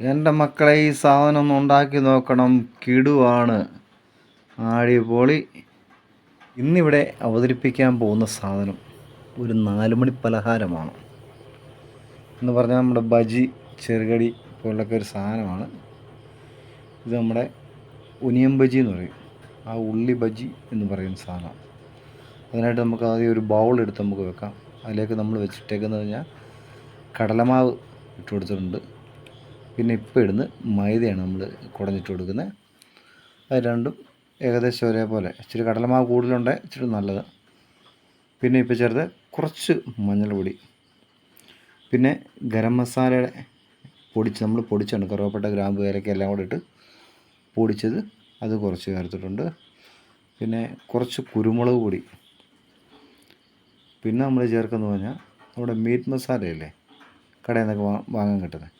എന്റെ മക്കളെ ഈ സാധനം ഒന്ന് ഉണ്ടാക്കി നോക്കണം. കിടുവാണ്. ആടിപൊളി ഇന്നിവിടെ അവതരിപ്പിക്കാൻ പോകുന്ന സാധനം ഒരു നാലുമണി പലഹാരമാണ്. എന്ന് പറഞ്ഞാൽ നമ്മുടെ ബജി ചെറുകടി പോലൊക്കെ ഒരു സാധനമാണ്. ഇത് നമ്മുടെ ഉനിയൻ ബജി എന്ന് പറയും. ആ ഉള്ളി ബജി എന്ന് പറയുന്ന സാധനം. അതിനായിട്ട് നമുക്ക് ആദ്യം ഒരു ബൗൾ എടുത്ത് നമുക്ക് വെക്കാം. അതിലേക്ക് നമ്മൾ വെച്ചിട്ടേക്കുന്നത് കഴിഞ്ഞാൽ കടലമാവ് ഇട്ട് കൊടുത്തിട്ടുണ്ട്. പിന്നെ ഇപ്പോൾ ഇടുന്ന മൈദയാണ് നമ്മൾ കുടഞ്ഞിട്ട് കൊടുക്കുന്നത്. അത് രണ്ടും ഏകദേശം ഒരേപോലെ. ഇച്ചിരി കടലമാവ് കൂടുതലുണ്ട് ഇച്ചിരി നല്ലത്. പിന്നെ ഇപ്പോൾ ചേർത്ത് കുറച്ച് മഞ്ഞൾപ്പൊടി. പിന്നെ ഗരം മസാലയുടെ പൊടിച്ച് നമ്മൾ പൊടിച്ചാണ് കറുവപ്പട്ട ഗ്രാമ്പ് ഏലക്ക എല്ലാം കൂടെ ഇട്ട് പൊടിച്ചത് അത് കുറച്ച് ചേർത്തിട്ടുണ്ട്. പിന്നെ കുറച്ച് കുരുമുളക് പൊടി. പിന്നെ നമ്മൾ ചേർക്കുന്നത് പറഞ്ഞാൽ നമ്മുടെ മീറ്റ് മസാലയില്ലേ കടയിൽ നിന്നൊക്കെ വാങ്ങാൻ കിട്ടുന്നത്.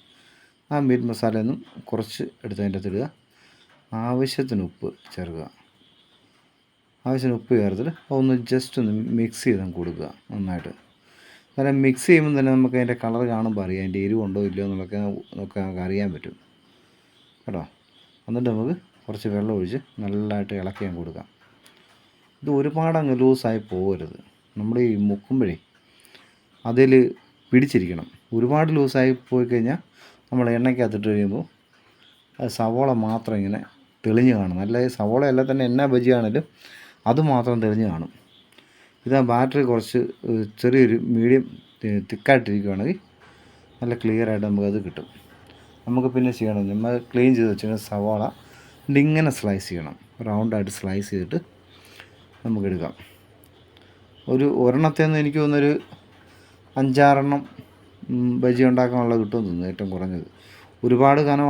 ആ മീറ്റ് മസാലയൊന്നും കുറച്ച് എടുത്ത് അതിന്റെ അകത്ത് ഇടുക ആവശ്യത്തിന് ഉപ്പ് ചേർക്കുക. ആവശ്യത്തിന് ഉപ്പ് ചേർത്തിട്ട് ഒന്ന് ജസ്റ്റ് ഒന്ന് മിക്സ് ചെയ്ത് നമുക്ക് കൊടുക്കുക നന്നായിട്ട്. കാരണം മിക്സ് ചെയ്യുമ്പോൾ തന്നെ നമുക്ക് അതിന്റെ കളർ കാണുമ്പോൾ അറിയാം അതിന്റെ എരിവുണ്ടോ ഇല്ലയോ എന്നൊക്കെ നമുക്ക് അറിയാൻ പറ്റും. കേട്ടോ? എന്നിട്ട് നമുക്ക് കുറച്ച് വെള്ളം ഒഴിച്ച് നല്ലതായിട്ട് ഇളക്കി അങ്ങ് കൊടുക്കാം. ഇത് ഒരുപാട് അങ്ങ് ലൂസായി പോകരുത്. നമ്മൾ ഈ മുക്കുമ്പോഴേ അതിൽ പിടിച്ചിരിക്കണം. ഒരുപാട് ലൂസായി പോയി കഴിഞ്ഞാൽ നമ്മൾ എണ്ണയ്ക്കകത്തിട്ട് കഴിയുമ്പോൾ അത് സവോള മാത്രം ഇങ്ങനെ തെളിഞ്ഞ് കാണും. നല്ല സവോളയല്ല തന്നെ എന്നാ ബജിയാണേലും അത് മാത്രം തെളിഞ്ഞ് കാണും. ഇത് ബാറ്ററി കുറച്ച് ചെറിയൊരു മീഡിയം തിക്കായിട്ടിരിക്കുകയാണെങ്കിൽ നല്ല ക്ലിയർ ആയിട്ട് നമുക്കത് കിട്ടും. നമുക്ക് പിന്നെ ചെയ്യണം നമ്മൾ ക്ലീൻ ചെയ്ത് വെച്ചിട്ട് സവാള ഇങ്ങനെ സ്ലൈസ് ചെയ്യണം. റൗണ്ടായിട്ട് സ്ലൈസ് ചെയ്തിട്ട് നമുക്കെടുക്കാം ഒരു ഒരെണ്ണത്തേന്ന് എനിക്ക് തോന്നുന്നൊരു അഞ്ചാറെണ്ണം ബജി ഉണ്ടാക്കാനുള്ള കിട്ടുമെന്ന് തോന്നുന്നു ഏറ്റവും കുറഞ്ഞത്. ഒരുപാട് കനം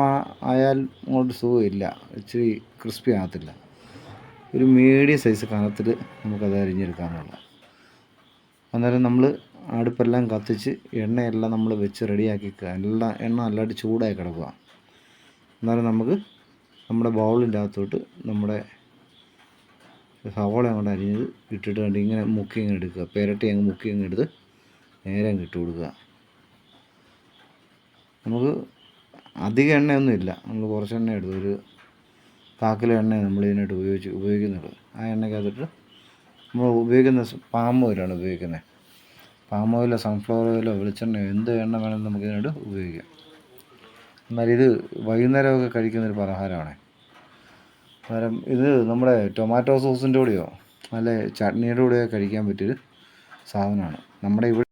ആയാൽ അങ്ങോട്ട് സുഖമില്ല ഇച്ചിരി ക്രിസ്പി ആകത്തില്ല. ഒരു മീഡിയം സൈസ് കനത്തിൽ നമുക്കത് അരിഞ്ഞെടുക്കാനുള്ള. അന്നേരം നമ്മൾ അടുപ്പെല്ലാം കത്തിച്ച് എണ്ണയെല്ലാം നമ്മൾ വെച്ച് റെഡിയാക്കി എല്ലാം എണ്ണ നല്ലതായിട്ട് ചൂടായി കിടക്കുക. എന്നാലും നമുക്ക് നമ്മുടെ ബൗളിന്റെ അകത്തോട്ട് നമ്മുടെ സവോള അങ്ങോട്ട് അരിഞ്ഞത് ഇട്ടിട്ട് കണ്ട് ഇങ്ങനെ മുക്കി ഇങ്ങനെ എടുക്കുക. പെരട്ടി അങ്ങ് മുക്കി അങ്ങ് എടുത്ത് നേരെ അങ്ങ് ഇട്ട് കൊടുക്കുക. നമുക്ക് അധികം എണ്ണയൊന്നും ഇല്ല. നമ്മൾ കുറച്ച് എണ്ണ എടുത്തു ഒരു കാക്കിലോ എണ്ണയാണ് നമ്മൾ ഇതിനായിട്ട് ഉപയോഗിച്ച് ഉപയോഗിക്കുന്നത്. ആ എണ്ണയ്ക്കകത്തിട്ട് നമ്മൾ ഉപയോഗിക്കുന്ന പാം ഓയിലാണ് ഉപയോഗിക്കുന്നത്. പാം ഓയിലോ സൺഫ്ലവർ ഓയിലോ വെളിച്ചെണ്ണയോ എന്ത് എണ്ണ വേണമെങ്കിലും നമുക്ക് ഇതിനായിട്ട് ഉപയോഗിക്കാം. എന്നാൽ ഇത് വൈകുന്നേരമൊക്കെ കഴിക്കുന്ന ഒരു പലഹാരമാണ്. കാരണം ഇത് നമ്മുടെ ടൊമാറ്റോ സോസിന്റെ കൂടെയോ നല്ല ചട്നിയുടെ കൂടെയോ കഴിക്കാൻ പറ്റിയൊരു സാധനമാണ്. നമ്മുടെ ഇവിടെ